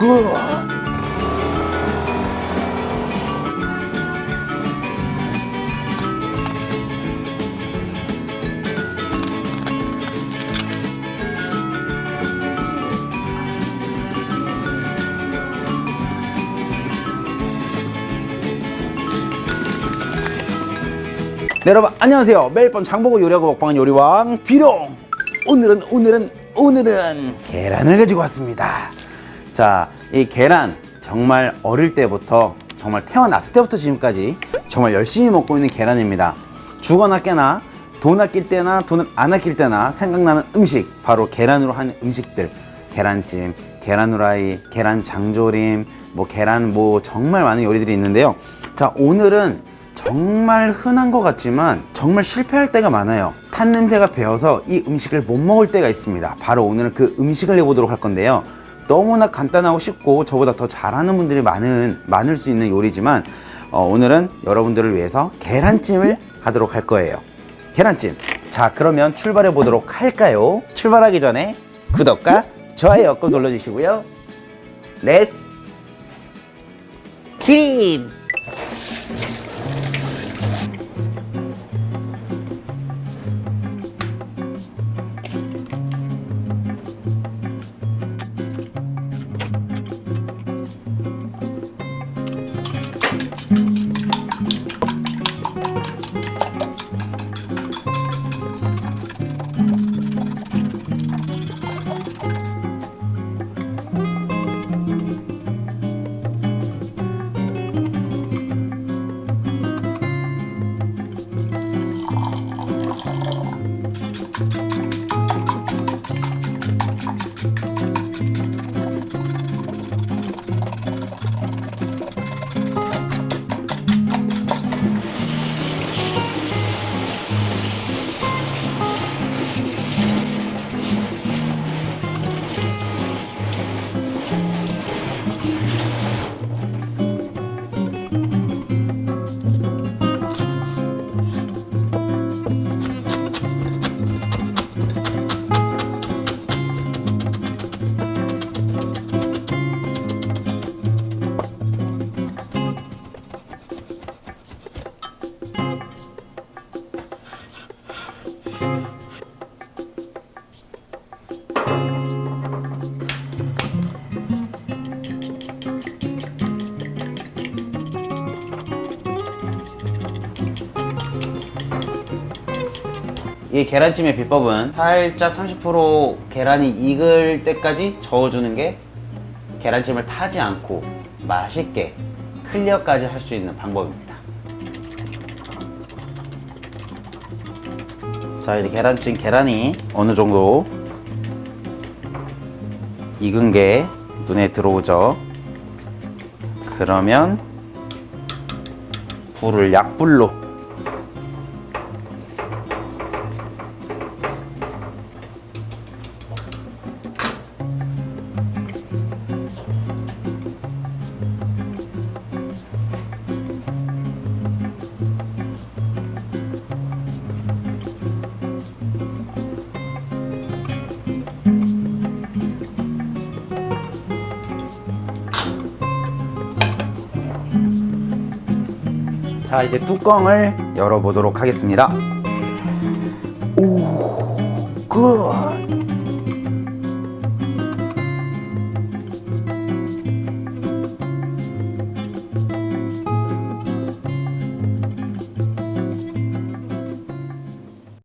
굿. 네, 여러분 안녕하세요. 매일 밤 장보고 요리하고 먹방한 요리왕 비룡. 오늘은 오늘은 오늘은 계란을 가지고 왔습니다. 자, 이 계란 정말 어릴 때부터 정말 태어났을 때부터 지금까지 정말 열심히 먹고 있는 계란입니다. 죽어나 깨나 돈 아낄 때나 돈을 안 아낄 때나 생각나는 음식 바로 계란으로 하는 음식들 계란찜, 계란 후라이, 계란 장조림, 뭐 계란 뭐 정말 많은 요리들이 있는데요. 자 오늘은 정말 흔한 것 같지만 정말 실패할 때가 많아요. 탄 냄새가 배어서 이 음식을 못 먹을 때가 있습니다. 바로 오늘은 그 음식을 해보도록 할 건데요. 너무나 간단하고 쉽고 저보다 더 잘하는 분들이 많은 많을 수 있는 요리지만 어, 오늘은 여러분들을 위해서 계란찜을 하도록 할 거예요. 계란찜. 자, 그러면 출발해 보도록 할까요? 출발하기 전에 구독과 좋아요 꼭 눌러주시고요. 렛츠 기린! 이 계란찜의 비법은 살짝 30% 계란이 익을 때까지 저어주는 게 계란찜을 타지 않고 맛있게 클리어까지 할 수 있는 방법입니다. 자 이제 계란찜 계란이 어느 정도 익은 게 눈에 들어오죠. 그러면 불을 약불로 자 이제 뚜껑을 열어보도록 하겠습니다. 오, 굿.